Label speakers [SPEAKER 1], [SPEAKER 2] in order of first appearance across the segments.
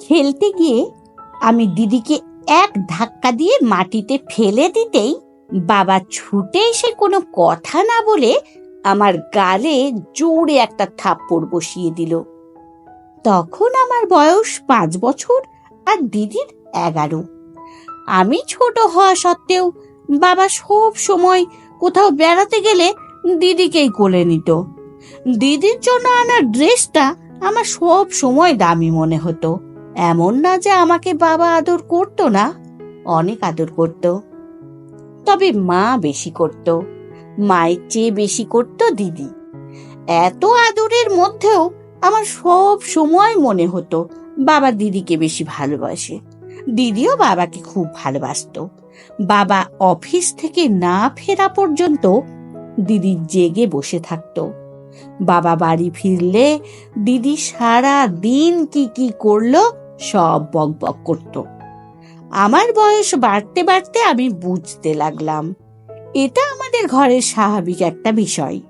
[SPEAKER 1] খেলতে গিয়ে আমি দিদিকে এক ধাক্কা দিয়ে মাটিতে ফেলে দিতেই বাবা ছুটে এসে কোনো কথা না বলে আমার গালে জোরে একটা থাপ্পড় বসিয়ে দিল। তখন আমার বয়স পাঁচ বছর আর দিদির এগারো। আমি ছোট হওয়া সত্ত্বেও বাবা সব সময় কোথাও বেড়াতে গেলে দিদিকেই কোলে নিত। দিদির জন্য আনা ড্রেসটা আমার সব সময় দামি মনে হতো। এমন না যে আমাকে বাবা আদর করতো না, অনেক আদর করত। তবে মা বেশি করত, মায়ের চেয়ে বেশি করত দিদি। এত আদরের মধ্যেও আমার সব সময় মনে হতো বাবা দিদিকে বেশি ভালোবাসে। দিদিও বাবাকে খুব ভালোবাসতো। বাবা অফিস থেকে না ফেরা পর্যন্ত দিদি জেগে বসে থাকতো। বাবা বাড়ি ফিরলে দিদি সারা দিন কি কি করল সব বক বক করত। আমার বয়স বাড়তে বাড়তে আমি বুঝতে লাগলাম। এটা আমাদের ঘরের স্বাভাবিক একটা বিষয়।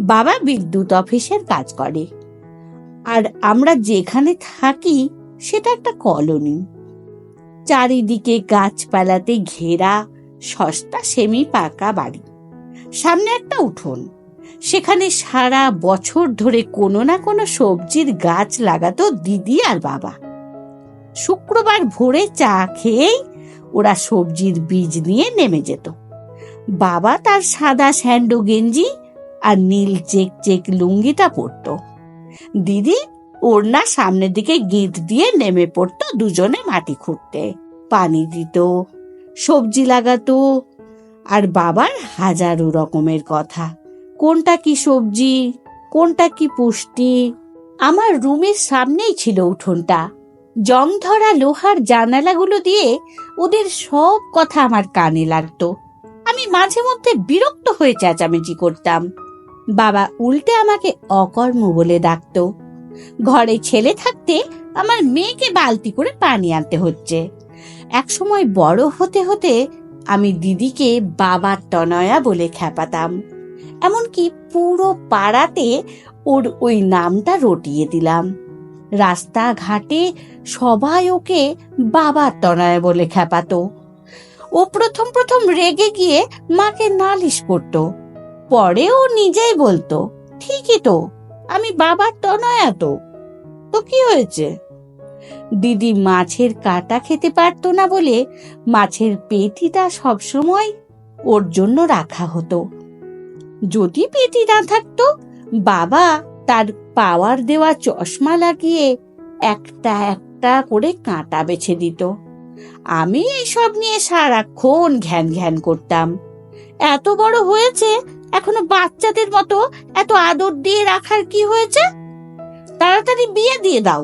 [SPEAKER 1] বাবা বিদ্যুৎ অফিসের কাজ করে। আর আমরা যেখানে থাকি, সেটা একটা কলোনি। চারিদিকে গাছপালাতে ঘেরা সস্তা সেমি পাকা বাড়ি। সামনে একটা উঠোন। সেখানে সারা বছর ধরে কোনো না কোনো সবজির গাছ লাগাতো দিদি আর বাবা। শুক্রবার ভোরে চা খেয়েই ওরা সবজির বীজ নিয়ে নেমে যেত। বাবা তার সাদা স্যান্ডো গেঞ্জি আর নীল চেক চেক লুঙ্গিটা পরতো। দিদি ওড়না সামনের দিকে গিঁট দিয়ে নেমে পড়তো দুজনে মাটি খুঁড়তে। পানি দিত, সবজি লাগাতো আর বাবার হাজারো রকমের কথা। কোনটা কি সবজি, কোনটা কি পুষ্টি? আমার রুমের সামনেই ছিল উঠোনটা। জং ধরা লোহার জানালাগুলো দিয়ে ওদের সব কথা আমার কানে লাগতো। আমি মাঝে মধ্যে বিরক্ত হয়ে চেঁচামেচি করতাম। বাবা উল্টে আমাকে অকর্ম বলে ডাকতো। ঘরে ছেলে থাকতে আমার মেয়েকে বালতি করে পানি আনতে হচ্ছে। একসময় বড় হতে হতে আমি দিদিকে বাবার তনয়া বলে খেপাতাম এমনকি পুরো পাড়াতে ওর ওই নামটা রটিয়ে দিলাম। রাস্তাঘাটে সবাই ওকে বাবার তনয়া বলে খেপাতো ও প্রথম প্রথম রেগে গিয়ে মাকে নালিশ করত। পরে ও নিজেই বলতো, ঠিকই তো, আমি বাবার তনয়া তো তো কি হয়েছে? দিদি মাছের কাটা খেতে পারতো না বলে মাছের পেটিটা সবসময় ওর জন্য রাখা হতো। যদি পেটি না থাকতো, বাবা তার পাওয়ার দেওয়া চশমা লাগিয়ে একটা একটা করে কাঁটা বেছে দিত। আমি এইসব নিয়ে সারাক্ষণ ঘ্যান ঘ্যান করতাম। এত বড় হয়েছে, এখনও বাচ্চাদের মতো এত আদর দিয়ে রাখার কি হয়েছে? তাড়াতাড়ি বিয়ে দিয়ে দাও।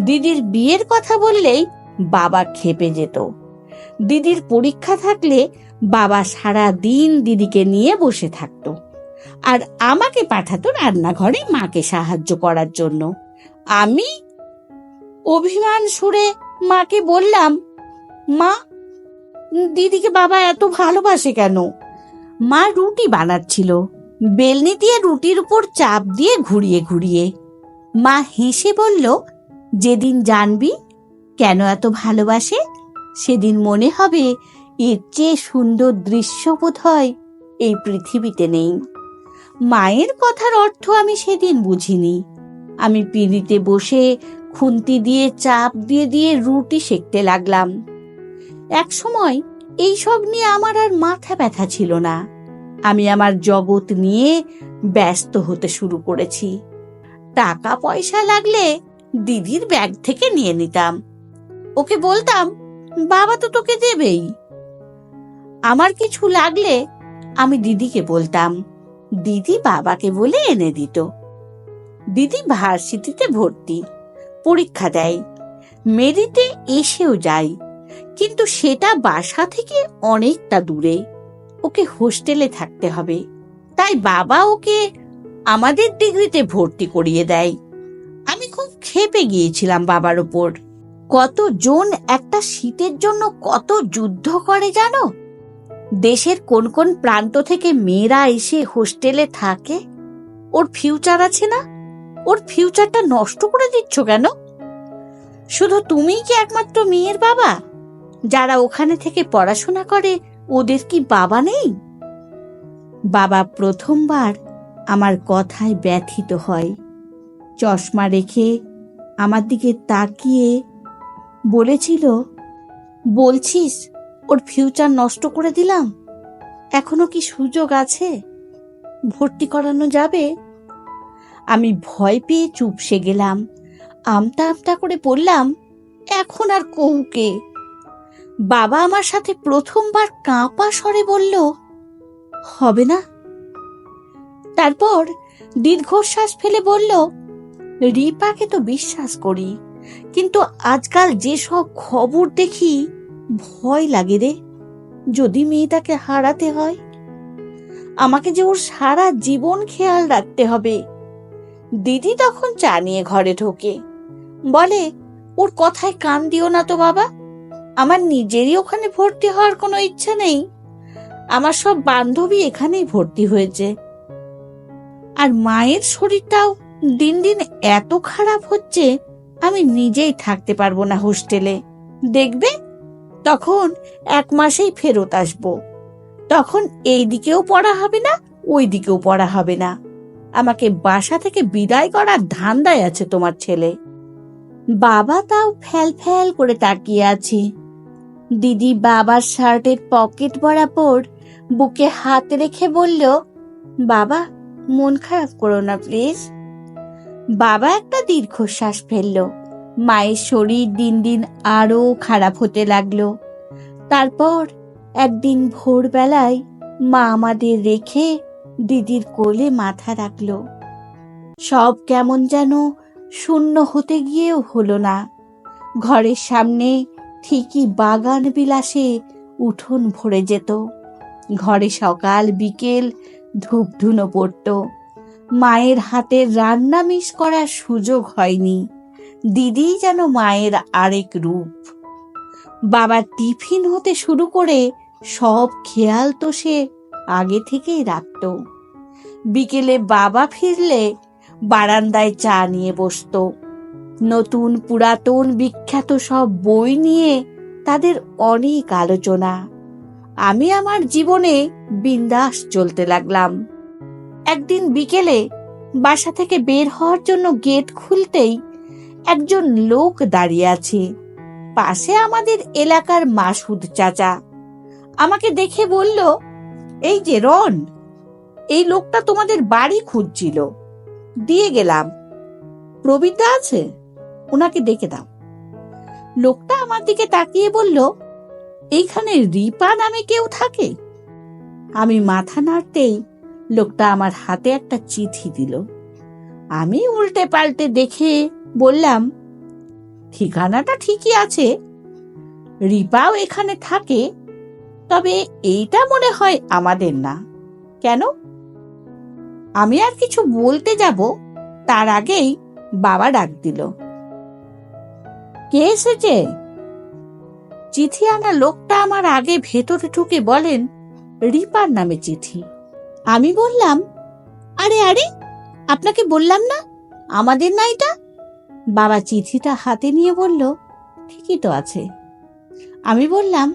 [SPEAKER 1] দিদির বিয়ের কথা বললেই বাবা খেপে যেত। দিদির পরীক্ষা থাকলে বাবা সারা দিন দিদিকে নিয়ে বসে থাকতো। আর আমাকে পাঠাতো রান্নাঘরে মাকে সাহায্য করার জন্য। আমি অভিমান সুরে মাকে বললাম, মা, দিদিকে বাবা এত ভালোবাসে কেন? মা রুটি বানাচ্ছিল। বেলনি দিয়ে রুটির উপর চাপ দিয়ে ঘুরিয়ে ঘুরিয়ে মা হেসে বলল, যেদিন জানবি কেন এত ভালোবাসে, সেদিন মনে হবে এর চেয়ে সুন্দর দৃশ্য বোধ হয় এই পৃথিবীতে নেই। মায়ের কথার অর্থ আমি সেদিন বুঝিনি। আমি পিড়িতে বসে খুন্তি দিয়ে, চাপ দিয়ে দিয়ে রুটি সেঁকতে লাগলাম। এক সময় এইসব নিয়ে আমার আর মাথা ব্যথা ছিল না। আমি আমার জগৎ নিয়ে ব্যস্ত হতে শুরু করেছি। টাকা পয়সা লাগলে দিদির ব্যাগ থেকে নিয়ে নিতাম। ওকে বলতাম, বাবা তো তোকে দেবেই। আমার কিছু লাগলে আমি দিদিকে বলতাম দিদি বাবাকে বলে এনে দিত। দিদি ভার্সিটিতে ভর্তি, পরীক্ষা দেয়। মেরিতে এসেও যায়, কিন্তু সেটা বাসা থেকে অনেকটা দূরে। ওকে হোস্টেলে থাকতে হবে। তাই বাবা ওকে আমাদের ডিগ্রিতে ভর্তি করিয়ে দেয়। আমি খুব খেপে গিয়েছিলাম বাবার ওপর। কতজন একটা শীতের জন্য কত যুদ্ধ করে জানো? দেশের কোন কোন প্রান্ত থেকে মেয়েরা এসে হোস্টেলে থাকে? ওর ফিউচার আছে না? ওর ফিউচারটা নষ্ট করে দিচ্ছ কেন? শুধু তুমিই কি একমাত্র মেয়ের বাবা? যারা ওখানে থেকে পড়াশোনা করে, ওদের কি বাবা নেই? বাবা প্রথমবার আমার কথায় ব্যথিত হয়। চশমা রেখে আমার দিকে তাকিয়ে বলেছিল, বলছিস ওর ফিউচার নষ্ট করে দিলাম? এখনও কি সুযোগ আছে? ভর্তি করানো যাবে? আমি ভয় পেয়ে চুপসে গেলাম। আমতা আমতা করে বললাম, এখন আর কৌকে? বাবা আমার সাথে প্রথমবার কাঁপা স্বরে বলল, হবে না। তারপর দীর্ঘশ্বাস ফেলে বলল, রিপাকে তো বিশ্বাস করি, কিন্তু আজকাল যেসব খবর দেখি ভয় লাগে রে। যদি মেয়েটাকে হারাতে হয়, আমাকে যে ওর সারা জীবন খেয়াল রাখতে হবে। দিদি তখন চা নিয়ে ঘরে ঢোকে। বলে, ওর কথায় কান দিও না তো বাবা। আমার নিজেরই ওখানে ভর্তি হওয়ার কোনো ইচ্ছা নেই। আমার সব বান্ধবী এখানেই ভর্তি হয়েছে। আর মায়ের শরীরটাও দিন দিন এত খারাপ হচ্ছে, আমি নিজেই থাকতে পারব না হোস্টেলে। দেখবে তখন এক মাসেই ফেরত আসব। তখন এই দিকেও পড়া হবে না, ওই দিকেও পড়া হবে না। আমাকে বাসা থেকে বিদায় করার ধান্দায় আছে তোমার ছেলে। বাবা তাও ফ্যাল ফ্যাল করে তাকিয়ে আছে। দিদি বাবার শার্টের পকেট বরাবর বুকে হাত রেখে বলল, বাবা, মন খারাপ করো না, প্লিজ। বাবা একটা দীর্ঘশ্বাস ফেলল। মায়ের শরীর দিন দিন আরও খারাপ হতে লাগল। তারপর একদিন ভোরবেলায় মা আমাদের রেখে দিদির কোলে মাথা রাখল। সব কেমন যেন শূন্য হতে গিয়েও হলো না। ঘরের সামনে ঠিকই বাগান বিলাসে উঠোন ভরে যেত। ঘরে সকাল বিকেল ধূপ ধুনো পড়ত। মায়ের হাতের রান্না মিস করার সুযোগ হয়নি। দিদি যেন মায়ের আরেক রূপ। বাবার টিফিন হতে শুরু করে সব খেয়াল তো সে আগে থেকেই রাখত। বিকেলে বাবা ফিরলে বারান্দায় চা নিয়ে বসতো। নতুন পুরাতন বিখ্যাত সব বই নিয়ে তাদের অনেক আলোচনা। আমি আমার জীবনে বিন্দাস চলতে লাগলাম। একদিন বিকেলে বাসা থেকে বের হওয়ার জন্য গেট খুলতেই একজন লোক দাঁড়িয়ে আছে। পাশে আমাদের এলাকার মাসুদ চাচা। আমাকে দেখে বলল, এই যে রন, এই লোকটা তোমাদের বাড়ি খুঁজছিল। দিয়ে গেলাম। প্রবীরদা আছে? ওনাকে ডেকে দাও। লোকটা আমার দিকে তাকিয়ে বলল, এইখানে রিপা নামে কেউ থাকে? আমি মাথা নাড়তেই লোকটা আমার হাতে একটা চিঠি দিল। আমি উল্টে পাল্টে দেখে বললাম, ঠিকানাটা ঠিকই আছে। রিপাও এখানে থাকে, তবে এইটা মনে হয় আমাদের না। কেন? আমি আর কিছু বলতে যাব, তার আগেই বাবা ডাক দিল। কে এসেছে? চিঠি আনা লোকটা আমার আগে ভেতরে ঢুকে বলেন, রিপার নামে চিঠি। আমি বললাম, আরে আরে, আপনাকে বললাম না, আমাদের না এটা? বাবা চিঠিটা হাতে নিয়ে বলল, ঠিকই তো আছে। আমি বললাম,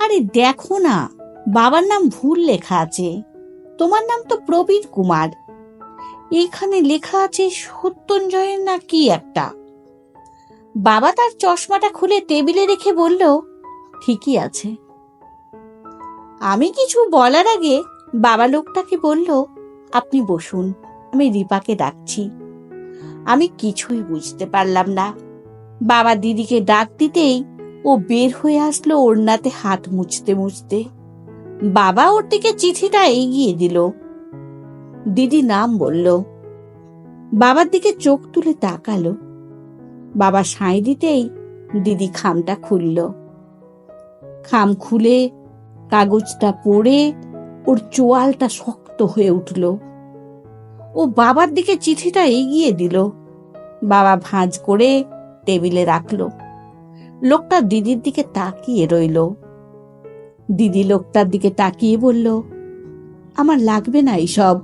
[SPEAKER 1] আরে দেখো না, বাবার নাম ভুল লেখা আছে। তোমার নাম তো প্রবীর কুমার। এখানে লেখা আছে সত্যঞ্জয়ের না কি একটা? বাবা তার চশমাটা খুলে টেবিলে রেখে বলল, ঠিকই আছে। আমি কিছু বলার আগে বাবা লোকটাকে বলল, আপনি বসুন, আমি রিপাকে ডাকছি। আমি কিছুই বুঝতে পারলাম না। বাবা দিদিকে ডাক দিতেই ও বের হয়ে আসলো ওড়নাতে হাত মুছতে মুছতে। বাবা ওর দিকে চিঠিটা এগিয়ে দিল। দিদি নাম বলল। বাবার দিকে চোখ তুলে তাকালো। বাবা সাঁই দিতেই দিদি খামটা খুলল। খাম খুলে কাগজটা পড়ে ওর চোয়ালটা শক্ত হয়ে উঠল। ও বাবার দিকে চিঠিটা এগিয়ে দিল। বাবা ভাঁজ করে টেবিলে রাখল। লোকটা দিদির দিকে তাকিয়ে রইল। দিদি লোকটার দিকে তাকিয়ে বলল, আমার লাগবে না এইসব।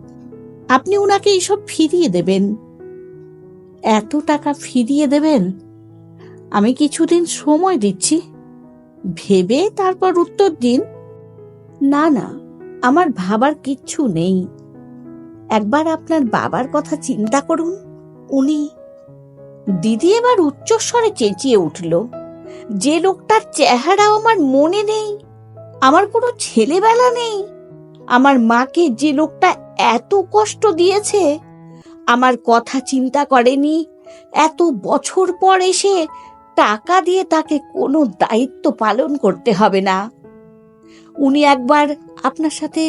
[SPEAKER 1] আপনি উনাকে এইসব ফিরিয়ে দেবেন। এত টাকা ফিরিয়ে দেবেন? আমি কিছুদিন সময় দিচ্ছি। ভেবে তারপর উত্তর দিন? না না, আমার ভাবার কিচ্ছু নেই। একবার আপনার বাবার কথা চিন্তা করুন। উনি দিদি এবার উচ্চস্বরে চেঁচিয়ে উঠল, যে লোকটার চেহারা আমার মনে নেই, আমার কোনো ছেলেবেলা নেই, আমার মাকে যে লোকটা এত কষ্ট দিয়েছে, আমার কথা চিন্তা করেনি, এত বছর পর এসে টাকা দিয়ে তাকে কোনো দায়িত্ব পালন করতে হবে না। উনি একবার আপনার সাথে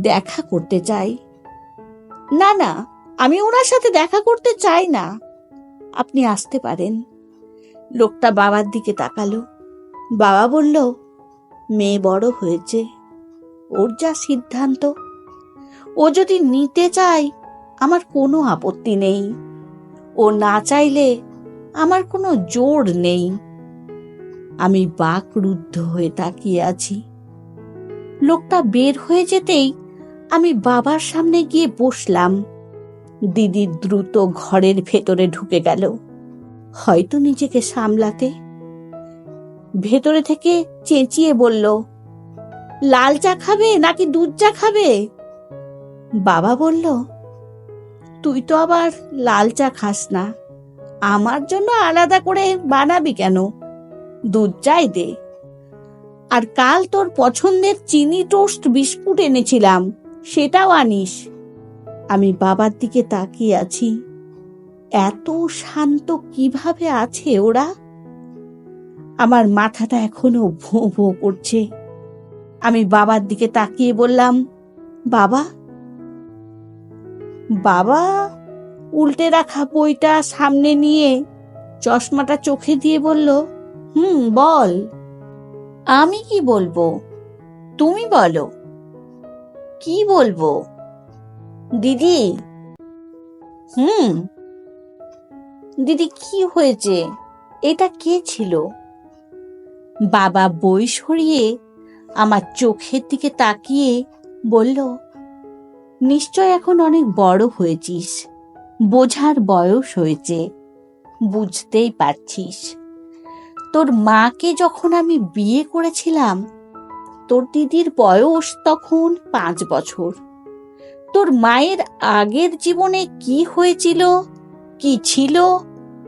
[SPEAKER 1] দেখা করতে চাই। না না, আমি ওনার সাথে দেখা করতে চাই না। আপনি আসতে পারেন। লোকটা বাবার দিকে তাকালো। বাবা বলল, মেয়ে বড় হয়েছে। ওর যা সিদ্ধান্ত। ও যদি নিতে চায়, আমার কোনো আপত্তি নেই। ও না চাইলে আমার কোনো জোর নেই। আমি বাকরুদ্ধ হয়ে তাকিয়ে আছি। লোকটা বের হয়ে যেতেই আমি বাবার সামনে গিয়ে বসলাম। দিদি দ্রুত ঘরের ভেতরে ঢুকে গেল। হয়তো নিজেকে সামলাতে। ভেতরে থেকে চেঁচিয়ে বলল, লাল চা খাবে নাকি দুধ চা খাবে? বাবা বলল, তুই তো আবার লাল চা খাস না। আমার জন্য আলাদা করে বানাবি কেন? দুধ চাই দে। আর কাল তোর পছন্দের চিনি টোস্ট বিস্কুট এনেছিলাম। সেটাও আনিস। আমি বাবার দিকে তাকিয়ে আছি। এত শান্ত কীভাবে আছে ওরা? আমার মাথাটা এখনও ভোঁ ভোঁ করছে। আমি বাবার দিকে তাকিয়ে বললাম, বাবা? বাবা, উল্টে রাখা বইটা সামনে নিয়ে চশমাটা চোখে দিয়ে বলল, হুম, বল। আমি কি বলব? তুমি বলো। কি বলব? দিদি? হুম। দিদি, কি হয়েছে? এটা কে ছিল? বাবা বই সরিয়ে আমার চোখের দিকে তাকিয়ে বলল, নিশ্চয় এখন অনেক বড় হয়েছিস। বোঝার বয়স হয়েছে। বুঝতেই পারছিস। তোর মাকে যখন আমি বিয়ে করেছিলাম তোর দিদির বয়স তখন পাঁচ বছর। তোর মায়ের আগের জীবনে কি হয়েছিল, কি ছিল,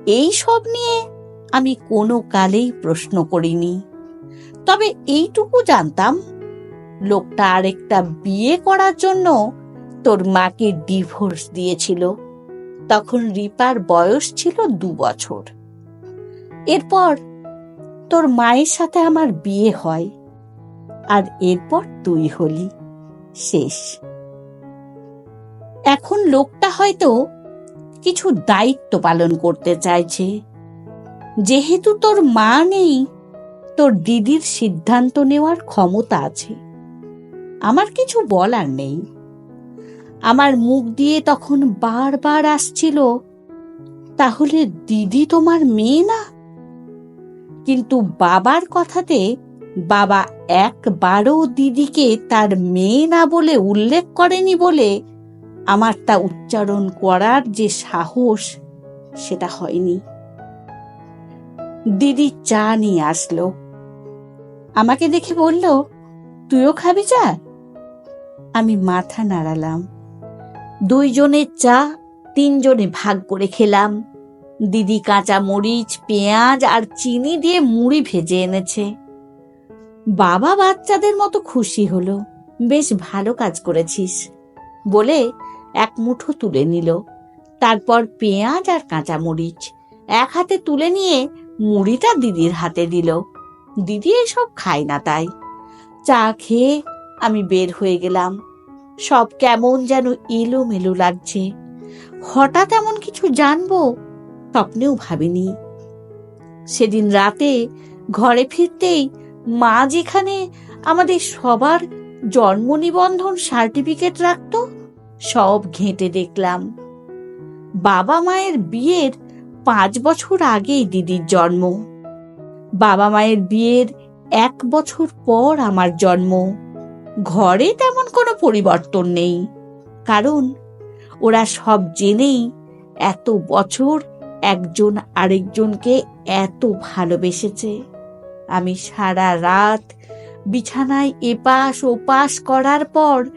[SPEAKER 1] এই সব নিয়ে আমি কোনো কালেই প্রশ্ন করিনি। তবে এইটুকু জানতাম, লোকটা আরেকটা বিয়ে করার জন্য তোর মাকে ডিভোর্স দিয়েছিল। তখন রিপার বয়স ছিল দু বছর। এরপর তোর মায়ের সাথে আমার বিয়ে হয়। আর এরপর তুই হলি শেষ। এখন লোকটা হয়তো কিছু দায়িত্ব পালন করতে চাইছে। যেহেতু তোর মা নেই, তোর দিদির সিদ্ধান্ত নেওয়ার ক্ষমতা আছে। আমার কিছু বলার নেই। আমার মুখ দিয়ে তখন বারবার আসছিল, তাহলে দিদি তোমার মেয়ে না? কিন্তু বাবার কথাতে বাবা একবারও দিদিকে তার মেয়ে না বলে উল্লেখ করেনি বলে আমার তা উচ্চারণ করার যে সাহস, সেটা হয়নি। দিদি চা নিয়ে আসলো। আমাকে দেখে বলল, তুইও খাবি চা? আমি মাথা নাড়ালাম। দুইজনের চা, তিনজনে ভাগ করে খেলাম। দিদি কাঁচা মরিচ পেঁয়াজ আর চিনি দিয়ে মুড়ি ভেজে এনেছে। বাবা বাচ্চাদের মতো খুশি হলো। বেশ ভালো কাজ করেছিস বলে এক মুঠো তুলে নিল। তারপর পেঁয়াজ আর কাঁচা মরিচ এক হাতে তুলে নিয়ে মুড়িটা দিদির হাতে দিল। দিদি এসব খায় না তাই। চা খেয়ে আমি বের হয়ে গেলাম। সব কেমন যেন এলোমেলো লাগছে। হঠাৎ এমন কিছু জানব স্বপ্নেও ভাবিনি। সেদিন রাতে ঘরে ফিরতেই মা যেখানে আমাদের সবার জন্ম নিবন্ধন সার্টিফিকেট রাখত, সব ঘেঁটে দেখলাম। বাবা মায়ের বিয়ের পাঁচ বছর আগেই দিদির জন্ম। বাবা মায়ের বিয়ের এক বছর পর আমার জন্ম। ঘরে তেমন কোনো পরিবর্তন নেই, কারণ ওরা সব জেনেই এত বছর একজন আরেকজনকে এত ভালোবেসেছে। আমি সারা রাত বিছানায় এপাশ ওপাশ করার পর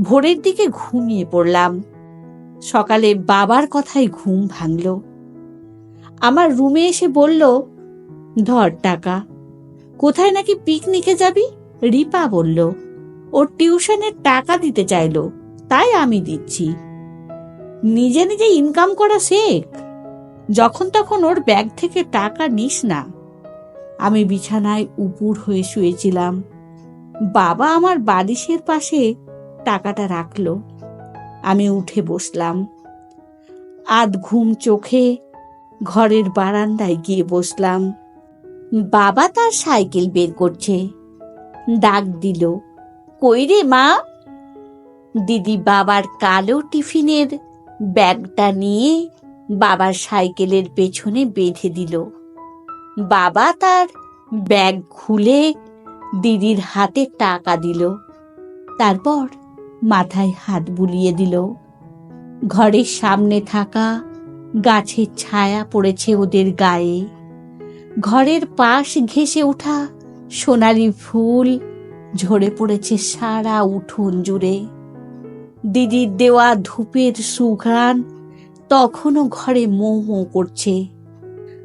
[SPEAKER 1] ভোরের দিকে ঘুমিয়ে পড়লাম। সকালে বাবার কথায় ঘুম ভাঙল। আমার রুমে এসে বলল, ধর টাকা, কোথায় নাকি পিকনিকে যাবি? রিপা বলল ওর টিউশনের টাকা দিতে চাইলো, তাই আমি দিচ্ছি। নিজে নিজে ইনকাম করা শেখ। যখন তখন ওর ব্যাগ থেকে টাকা নিস না। আমি বিছানায় উপুর হয়ে শুয়েছিলাম। বাবা আমার বালিশের পাশে টাকাটা রাখল। আমি উঠে বসলাম। আধ ঘুম চোখে ঘরের বারান্দায় গিয়ে বসলাম। বাবা তার সাইকেল বের করছে। ডাক দিল, কই রে মা? দিদি বাবার কালো টিফিনের ব্যাগটা নিয়ে বাবার সাইকেলের পেছনে বেঁধে দিল। বাবা তার ব্যাগ খুলে দিদির হাতে টাকা দিল। তারপর মাথায় হাত বুলিয়ে দিল। ঘরের সামনে থাকা গাছের ছায়া পড়েছে ওদের গায়ে। ঘরের পাশ ঘেঁষে ওঠা সোনালি ফুল ঝরে পড়েছে সারা উঠোন জুড়ে। দিদির দেওয়া ধূপের সুঘ্রাণ তখনও ঘরে মৌ মৌ করছে।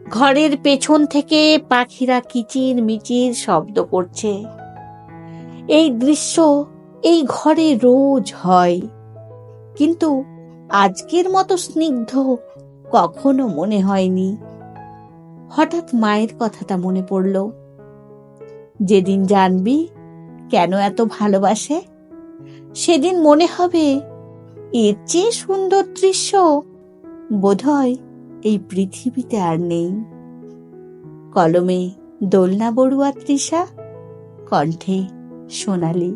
[SPEAKER 1] ঘরের পেছন থেকে পাখিরা কিচির মিচির শব্দ করছে। এই দৃশ্য এই ঘরে রোজ হয়। কিন্তু আজকের মতো স্নিগ্ধ কখনো মনে হয়নি। হঠাৎ মায়ের কথাটা মনে পড়ল। যেদিন জানবি কেন এত ভালোবাসে, সেদিন মনে হবে এর চেয়ে সুন্দর দৃশ্য বোধহয় এই পৃথিবীতে আর নেই। কলমে দোলনা বড়ুয়া তৃষা কণ্ঠে সোনালী।